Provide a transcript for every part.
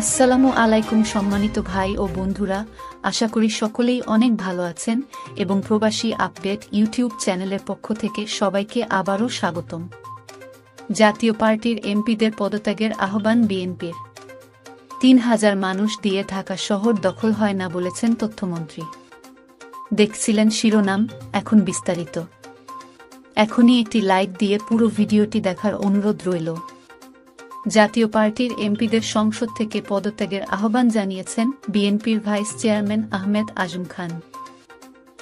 আসসালামু আলাইকুম সম্মানিত ভাই ও বন্ধুরা, আশা করি সকলেই অনেক ভালো আছেন এবং প্রবাসী আপডেট ইউটিউব চ্যানেলের পক্ষ থেকে সবাইকে আবারও স্বাগতম। জাতীয় পার্টির এমপিদের পদত্যাগের আহ্বান বিএনপির। তিন হাজার মানুষ দিয়ে ঢাকা শহর দখল হয় না বলেছেন তথ্যমন্ত্রী। দেখছিলেন শিরোনাম, এখন বিস্তারিত। এখনই একটি লাইক দিয়ে পুরো ভিডিওটি দেখার অনুরোধ রইল। জাতীয় পার্টির এমপিদের সংসদ থেকে পদত্যাগের আহ্বান জানিয়েছেন বিএনপির ভাইস চেয়ারম্যান আহমেদ আজম খান।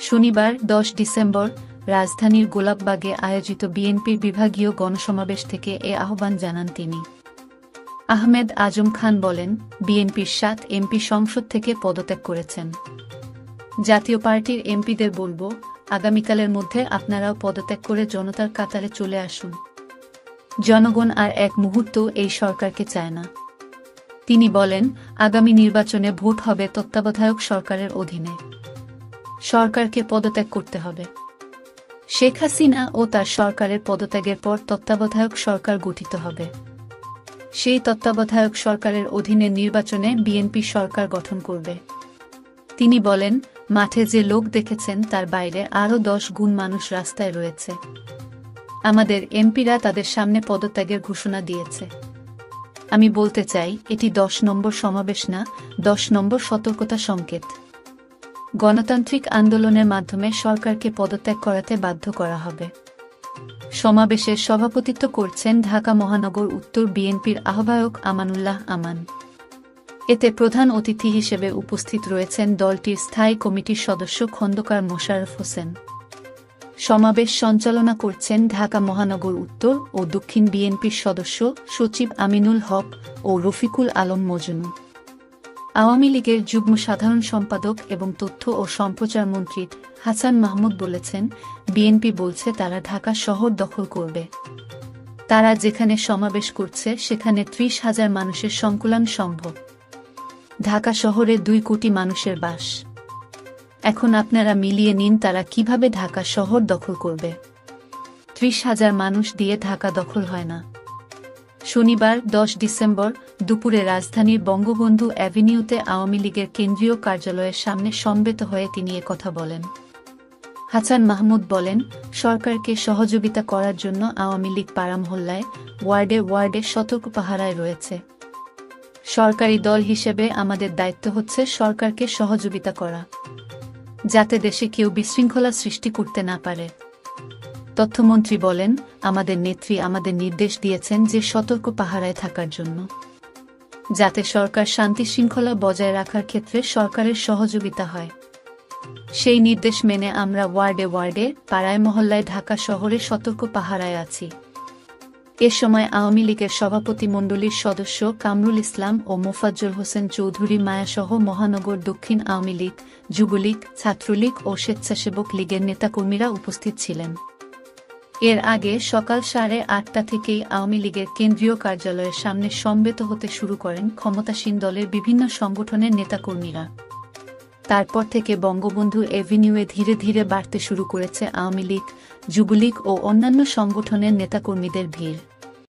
শনিবার, দশ ডিসেম্বর, রাজধানীর গোলাপবাগে আয়োজিত বিএনপির বিভাগীয় গণসমাবেশ থেকে এ আহ্বান জানান তিনি। আহমেদ আজম খান বলেন, বিএনপির সাত এমপি সংসদ থেকে পদত্যাগ করেছেন। জাতীয় পার্টির এমপিদের বলব, আগামীকালের মধ্যে আপনারাও পদত্যাগ করে জনতার কাতারে চলে আসুন। জনগণ আর এক মুহূর্ত এই সরকারকে চায় না। তিনি বলেন, আগামী নির্বাচনে ভোট হবে তত্ত্বাবধায়ক সরকারের অধীনে। সরকারকে পদত্যাগ করতে হবে। শেখ হাসিনা ও তার সরকারের পদত্যাগের পর তত্ত্বাবধায়ক সরকার গঠিত হবে। সেই তত্ত্বাবধায়ক সরকারের অধীনে নির্বাচনে বিএনপি সরকার গঠন করবে। তিনি বলেন, মাঠে যে লোক দেখেছেন তার বাইরে আরও দশ গুণ মানুষ রাস্তায় রয়েছে। আমাদের এমপিরা তাদের সামনে পদত্যাগের ঘোষণা দিয়েছে। আমি বলতে চাই, এটি দশ নম্বর সমাবেশ না, দশ নম্বর সতর্কতা সংকেত। গণতান্ত্রিক আন্দোলনের মাধ্যমে সরকারকে পদত্যাগ করাতে বাধ্য করা হবে। সমাবেশের সভাপতিত্ব করছেন ঢাকা মহানগর উত্তর বিএনপির আহ্বায়ক আমানুল্লাহ আমান। এতে প্রধান অতিথি হিসেবে উপস্থিত রয়েছেন দলটির স্থায়ী কমিটির সদস্য খন্দকার মোশাররফ হোসেন। সমাবেশ সঞ্চালনা করছেন ঢাকা মহানগর উত্তর ও দক্ষিণ বিএনপির সদস্য সচিব আমিনুল হক ও রফিকুল আলম মজনু। আওয়ামী লীগের যুগ্ম সাধারণ সম্পাদক এবং তথ্য ও সম্প্রচার মন্ত্রী হাসান মাহমুদ বলেছেন, বিএনপি বলছে তারা ঢাকা শহর দখল করবে। তারা যেখানে সমাবেশ করছে, সেখানে ত্রিশ হাজার মানুষের সংকুলান সম্ভব। ঢাকা শহরে দুই কোটি মানুষের বাস। এখন আপনারা মিলিয়ে নিন তারা কীভাবে ঢাকা শহর দখল করবে। ত্রিশ হাজার মানুষ দিয়ে ঢাকা দখল হয় না। শনিবার, দশ ডিসেম্বর, দুপুরে রাজধানীর বঙ্গবন্ধু অ্যাভিনিউতে আওয়ামী লীগের কেন্দ্রীয় কার্যালয়ের সামনে সমবেত হয়ে তিনি কথা বলেন। হাসান মাহমুদ বলেন, সরকারকে সহযোগিতা করার জন্য আওয়ামী লীগ পাড়ামহল্লায়, ওয়ার্ডে ওয়ার্ডে সতর্ক পাহারায় রয়েছে। সরকারি দল হিসেবে আমাদের দায়িত্ব হচ্ছে সরকারকে সহযোগিতা করা। যাতে দেশে কেউ বিশৃঙ্খলা সৃষ্টি করতে না পারে। তথ্যমন্ত্রী বলেন, আমাদের নেত্রী আমাদের নির্দেশ দিয়েছেন যে সতর্ক পাহারায় থাকার জন্য। যাতে সরকার শান্তি শৃঙ্খলা বজায় রাখার ক্ষেত্রে সরকারের সহযোগিতা হয়। সেই নির্দেশ মেনে আমরা ওয়ার্ডে ওয়ার্ডে, পাড়ায় মহল্লায় ঢাকা শহরে সতর্ক পাহারায় আছি। এ সময় আওয়ামী লীগের সভাপতি মণ্ডলীর সদস্য কামরুল ইসলাম ও মোফাজ্জল হোসেন চৌধুরী মায়াসহ মহানগর দক্ষিণ আওয়ামী লীগ, যুবলীগ, ছাত্রলীগ ও স্বেচ্ছাসেবক লীগের নেতাকর্মীরা উপস্থিত ছিলেন। এর আগে সকাল সাড়ে আটটা থেকেই আওয়ামী লীগের কেন্দ্রীয় কার্যালয়ের সামনে সমবেত হতে শুরু করেন ক্ষমতাসীন দলের বিভিন্ন সংগঠনের নেতাকর্মীরা। তারপর থেকে বঙ্গবন্ধু এভিনিউয়ে ধীরে ধীরে বাড়তে শুরু করেছে আওয়ামী লীগ, যুবলীগ ও অন্যান্য সংগঠনের নেতাকর্মীদের ভিড়।